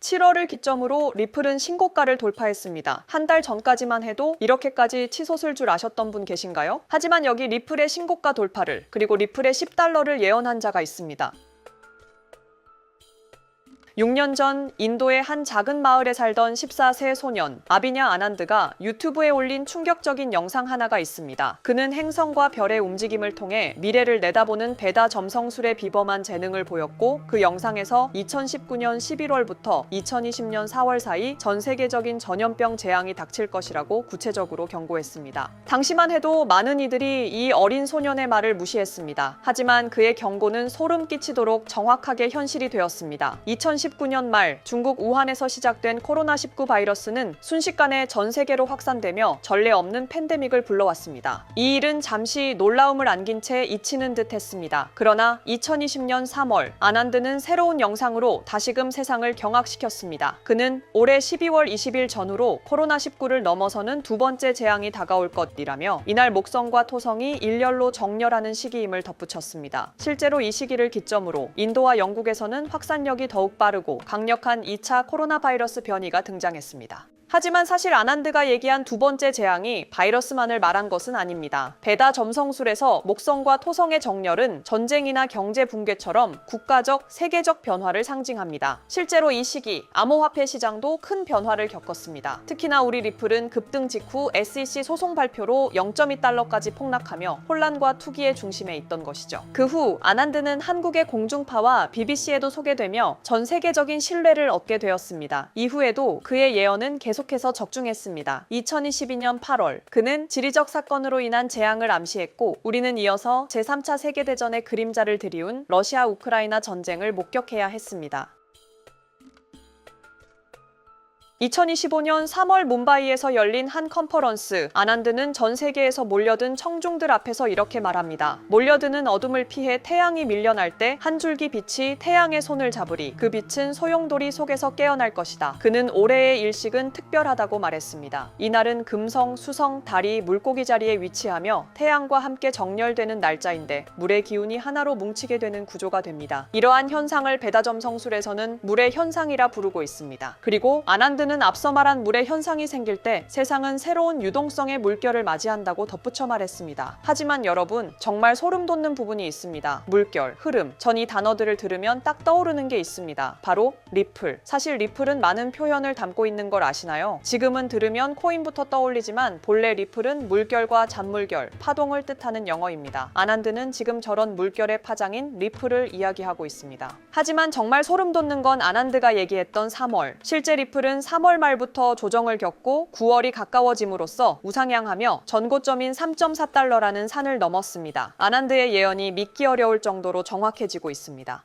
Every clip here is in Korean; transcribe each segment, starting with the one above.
7월을 기점으로 리플은 신고가를 돌파했습니다. 한 달 전까지만 해도 이렇게까지 치솟을 줄 아셨던 분 계신가요? 하지만 여기 리플의 신고가 돌파를 그리고 리플의 10달러를 예언한 자가 있습니다. 6년 전 인도의 한 작은 마을에 살던 14세 소년 아비냐 아난드가 유튜브에 올린 충격적인 영상 하나가 있습니다. 그는 행성과 별의 움직임을 통해 미래를 내다보는 배다 점성술의 비범한 재능을 보였고 그 영상에서 2019년 11월부터 2020년 4월 사이 전 세계적인 전염병 재앙이 닥칠 것이라고 구체적으로 경고했습니다. 당시만 해도 많은 이들이 이 어린 소년의 말을 무시했습니다. 하지만 그의 경고는 소름 끼치도록 정확하게 현실이 되었습니다. 2019년 말 중국 우한에서 시작된 코로나19 바이러스는 순식간에 전 세계로 확산되며 전례 없는 팬데믹을 불러왔습니다. 이 일은 잠시 놀라움을 안긴 채 잊히는 듯 했습니다. 그러나 2020년 3월 아난드는 새로운 영상으로 다시금 세상을 경악시켰습니다. 그는 올해 12월 20일 전후로 코로나19를 넘어서는 두 번째 재앙이 다가올 것이라며 이날 목성과 토성이 일렬로 정렬하는 시기임을 덧붙였습니다. 실제로 이 시기를 기점으로 인도와 영국에서는 확산력이 더욱 빠르고 강력한 2차 코로나 바이러스 변이가 등장했습니다. 하지만 사실 아난드가 얘기한 두 번째 재앙이 바이러스만을 말한 것은 아닙니다. 베다 점성술에서 목성과 토성의 정렬은 전쟁이나 경제 붕괴처럼 국가적, 세계적 변화를 상징합니다. 실제로 이 시기 암호화폐 시장도 큰 변화를 겪었습니다. 특히나 우리 리플은 급등 직후 SEC 소송 발표로 0.2달러까지 폭락하며 혼란과 투기의 중심에 있던 것이죠. 그 후 아난드는 한국의 공중파와 BBC에도 소개되며 전 세계적인 신뢰를 얻게 되었습니다. 이후에도 그의 예언은 계속 해서 적중했습니다. 2022년 8월 그는 지리적 사건으로 인한 재앙을 암시했고 우리는 이어서 제3차 세계대전의 그림자를 들이운 러시아 우크라이나 전쟁을 목격해야 했습니다. 2025년 3월 뭄바이에서 열린 한 컨퍼런스 아난드는 전 세계에서 몰려든 청중들 앞에서 이렇게 말합니다. 몰려드는 어둠을 피해 태양이 밀려날 때 한 줄기 빛이 태양의 손을 잡으리 그 빛은 소용돌이 속에서 깨어날 것이다. 그는 올해의 일식은 특별하다고 말했습니다. 이날은 금성, 수성, 달이 물고기 자리에 위치하며 태양과 함께 정렬되는 날짜인데 물의 기운이 하나로 뭉치게 되는 구조가 됩니다. 이러한 현상을 베다점 성술에서는 물의 현상이라 부르고 있습니다. 그리고 아난드 는 앞서 말한 물의 현상이 생길 때 세상은 새로운 유동성의 물결을 맞이한다고 덧붙여 말했습니다. 하지만 여러분, 정말 소름 돋는 부분이 있습니다. 물결, 흐름. 전 이 단어들을 들으면 딱 떠오르는 게 있습니다. 바로 리플. 사실 리플은 많은 표현을 담고 있는 걸 아시나요? 지금은 들으면 코인부터 떠올리지만 본래 리플은 물결과 잔물결, 파동을 뜻하는 영어입니다. 아난드는 지금 저런 물결의 파장인 리플을 이야기하고 있습니다. 하지만 정말 소름 돋는 건 아난드가 얘기했던 3월. 실제 리플은 3월 말부터 조정을 겪고 9월이 가까워짐으로써 우상향하며 전고점인 3.4달러라는 산을 넘었습니다. 아난드의 예언이 믿기 어려울 정도로 정확해지고 있습니다.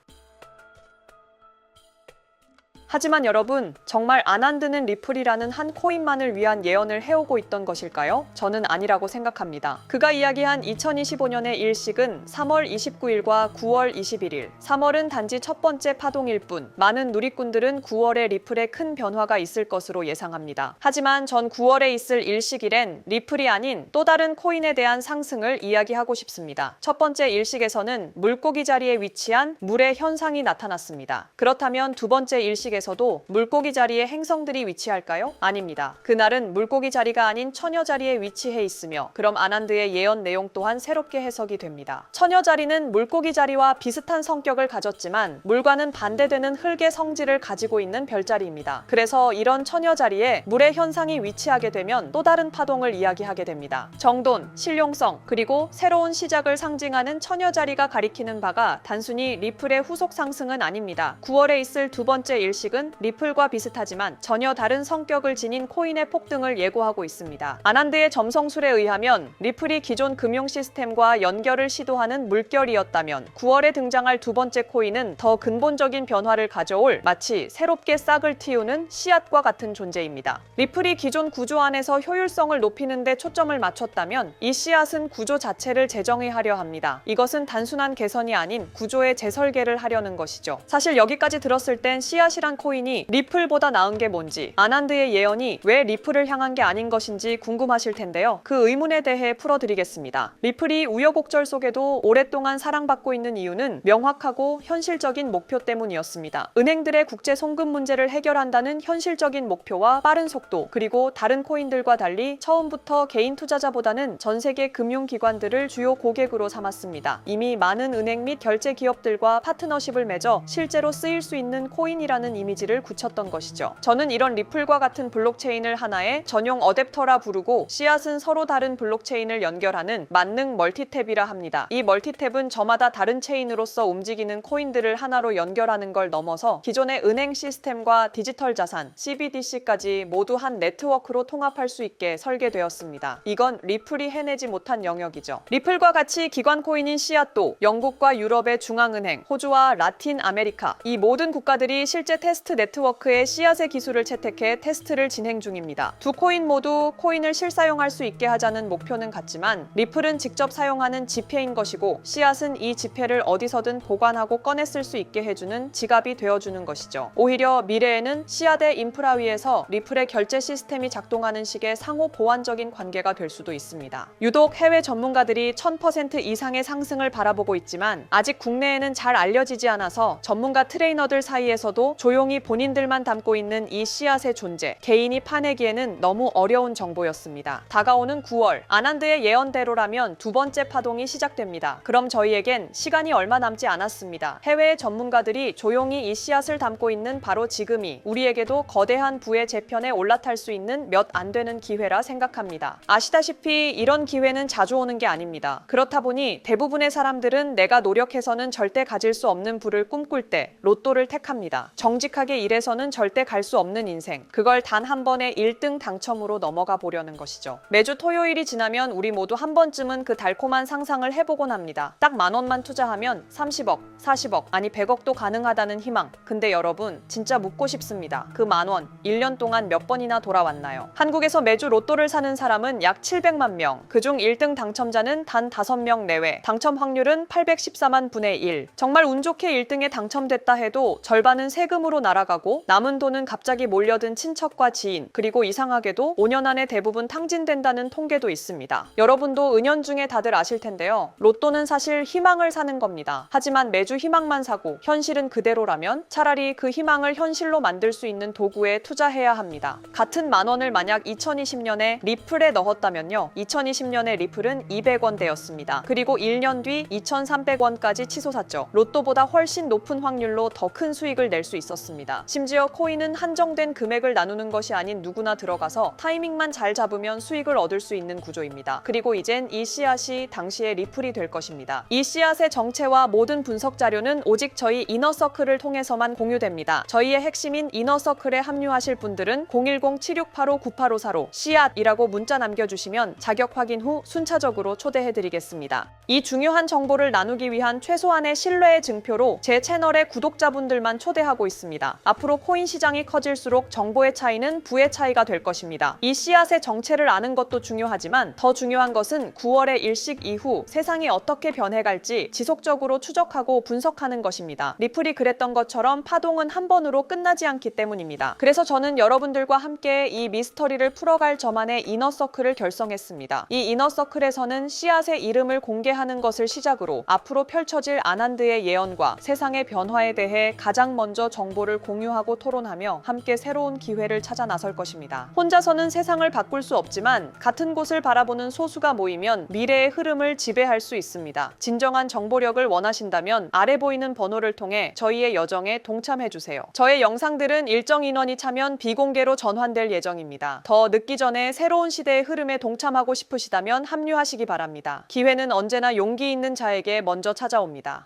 하지만 여러분, 정말 아난드는 리플이라는 한 코인만을 위한 예언을 해오고 있던 것일까요? 저는 아니라고 생각합니다. 그가 이야기한 2025년의 일식은 3월 29일과 9월 21일. 3월은 단지 첫 번째 파동일 뿐, 많은 누리꾼들은 9월에 리플에 큰 변화가 있을 것으로 예상합니다. 하지만 전 9월에 있을 일식일엔 리플이 아닌 또 다른 코인에 대한 상승을 이야기하고 싶습니다. 첫 번째 일식에서는 물고기 자리에 위치한 물의 현상이 나타났습니다. 그렇다면 두 번째 일식에서 에서도 물고기 자리에 행성들이 위치할까요? 아닙니다. 그날은 물고기 자리가 아닌 처녀 자리에 위치해 있으며 그럼 아난드의 예언 내용 또한 새롭게 해석이 됩니다. 처녀 자리는 물고기 자리와 비슷한 성격을 가졌지만 물과는 반대되는 흙의 성질을 가지고 있는 별자리입니다. 그래서 이런 처녀 자리에 물의 현상이 위치하게 되면 또 다른 파동을 이야기하게 됩니다. 정돈, 실용성, 그리고 새로운 시작을 상징하는 처녀 자리가 가리키는 바가 단순히 리플의 후속 상승은 아닙니다. 9월에 있을 두 번째 일 식은 리플과 비슷하지만 전혀 다른 성격을 지닌 코인의 폭등을 예고하고 있습니다. 아난드의 점성술에 의하면 리플이 기존 금융 시스템과 연결을 시도하는 물결이었다면 9월에 등장할 두 번째 코인은 더 근본적인 변화를 가져올 마치 새롭게 싹을 틔우는 씨앗과 같은 존재입니다. 리플이 기존 구조 안에서 효율성을 높이는 데 초점을 맞췄다면 이 씨앗은 구조 자체를 재정의하려 합니다. 이것은 단순한 개선이 아닌 구조의 재설계를 하려는 것이죠. 사실 여기까지 들었을 땐 씨앗이란 향한 코인이 리플보다 나은 게 뭔지, 아난드의 예언이 왜 리플을 향한 게 아닌 것인지 궁금하실 텐데요. 그 의문에 대해 풀어드리겠습니다. 리플이 우여곡절 속에도 오랫동안 사랑받고 있는 이유는 명확하고 현실적인 목표 때문이었습니다. 은행들의 국제 송금 문제를 해결한다는 현실적인 목표와 빠른 속도, 그리고 다른 코인들과 달리 처음부터 개인 투자자보다는 전 세계 금융기관들을 주요 고객으로 삼았습니다. 이미 많은 은행 및 결제 기업들과 파트너십을 맺어 실제로 쓰일 수 있는 코인이라는 이미지를 굳혔던 것이죠. 저는 이런 리플과 같은 블록체인을 하나의 전용 어댑터라 부르고 씨앗은 서로 다른 블록체인을 연결하는 만능 멀티탭이라 합니다. 이 멀티탭은 저마다 다른 체인으로서 움직이는 코인들을 하나로 연결하는 걸 넘어서 기존의 은행 시스템과 디지털 자산, CBDC까지 모두 한 네트워크로 통합할 수 있게 설계되었습니다. 이건 리플이 해내지 못한 영역이죠. 리플과 같이 기관 코인인 씨앗도 영국과 유럽의 중앙은행, 호주와 라틴 아메리카 이 모든 국가들이 실제 테스트 네트워크의 씨앗의 기술을 채택해 테스트를 진행 중입니다. 두 코인 모두 코인을 실사용할 수 있게 하자는 목표는 같지만 리플은 직접 사용하는 지폐인 것이고 씨앗은 이 지폐를 어디서든 보관하고 쓸수 있게 해주는 지갑이 되어주는 것이죠. 오히려 미래에는 씨앗의 인프라 위에서 리플의 결제 시스템이 작동하는 식의 상호 보완적인 관계가 될 수도 있습니다. 유독 해외 전문가들이 1000% 이상의 상승을 바라보고 있지만 아직 국내에는 잘 알려지지 않아서 전문가 트레이너들 사이에서도 조용 히 본인들만 담고 있는 이 씨앗의 존재, 개인이 파내기에는 너무 어려운 정보였습니다. 다가오는 9월, 아난드의 예언대로라면 두 번째 파동이 시작됩니다. 그럼 저희에겐 시간이 얼마 남지 않았습니다. 해외의 전문가들이 조용히 이 씨앗을 담고 있는 바로 지금이 우리에게도 거대한 부의 재편에 올라탈 수 있는 몇 안 되는 기회라 생각합니다. 아시다시피 이런 기회는 자주 오는 게 아닙니다. 그렇다 보니 대부분의 사람들은 내가 노력해서는 절대 가질 수 없는 부를 꿈꿀 때 로또를 택합니다. 정직 하게 일해서는 절대 갈 수 없는 인생. 그걸 단 한 번의 1등 당첨으로 넘어가 보려는 것이죠. 매주 토요일이 지나면 우리 모두 한 번쯤은 그 달콤한 상상을 해보곤 합니다. 딱 만 원만 투자하면 30억, 40억, 아니 100억도 가능하다는 희망. 근데 여러분, 진짜 묻고 싶습니다. 그 만 원, 1년 동안 몇 번이나 돌아왔나요? 한국에서 매주 로또를 사는 사람은 약 700만 명. 그중 1등 당첨자는 단 5명 내외. 당첨 확률은 814만 분의 1. 정말 운 좋게 1등에 당첨됐다 해도 절반은 세금으로 날아가고 남은 돈은 갑자기 몰려든 친척과 지인, 그리고 이상하게도 5년 안에 대부분 탕진된다는 통계도 있습니다. 여러분도 은연중에 다들 아실 텐데요. 로또는 사실 희망을 사는 겁니다. 하지만 매주 희망만 사고 현실은 그대로라면 차라리 그 희망을 현실로 만들 수 있는 도구에 투자해야 합니다. 같은 만 원을 만약 2020년에 리플에 넣었다면요. 2020년에 리플은 200원대였습니다. 그리고 1년 뒤 2,300원까지 치솟았죠. 로또보다 훨씬 높은 확률로 더 큰 수익을 낼 수 있었습니다. 심지어 코인은 한정된 금액을 나누는 것이 아닌 누구나 들어가서 타이밍만 잘 잡으면 수익을 얻을 수 있는 구조입니다. 그리고 이젠 이 씨앗이 당시의 리플이 될 것입니다. 이 씨앗의 정체와 모든 분석 자료는 오직 저희 이너서클을 통해서만 공유됩니다. 저희의 핵심인 이너서클에 합류하실 분들은 010-7685-9854로 씨앗이라고 문자 남겨주시면 자격 확인 후 순차적으로 초대해드리겠습니다. 이 중요한 정보를 나누기 위한 최소한의 신뢰의 증표로 제 채널의 구독자분들만 초대하고 있습니다. 앞으로 코인 시장이 커질수록 정보의 차이는 부의 차이가 될 것입니다. 이 씨앗의 정체를 아는 것도 중요하지만 더 중요한 것은 9월의 일식 이후 세상이 어떻게 변해갈지 지속적으로 추적하고 분석하는 것입니다. 리플이 그랬던 것처럼 파동은 한 번으로 끝나지 않기 때문입니다. 그래서 저는 여러분들과 함께 이 미스터리를 풀어갈 저만의 이너서클을 결성했습니다. 이 이너서클에서는 씨앗의 이름을 공개하는 것을 시작으로 앞으로 펼쳐질 아난드의 예언과 세상의 변화에 대해 가장 먼저 정보를 공유하고 토론하며 함께 새로운 기회를 찾아 나설 것입니다. 혼자서는 세상을 바꿀 수 없지만 같은 곳을 바라보는 소수가 모이면 미래의 흐름을 지배할 수 있습니다. 진정한 정보력을 원하신다면 아래 보이는 번호를 통해 저희의 여정에 동참해 주세요. 저의 영상들은 일정 인원이 차면 비공개로 전환될 예정입니다. 더 늦기 전에 새로운 시대의 흐름에 동참하고 싶으시다면 합류하시기 바랍니다. 기회는 언제나 용기 있는 자에게 먼저 찾아옵니다.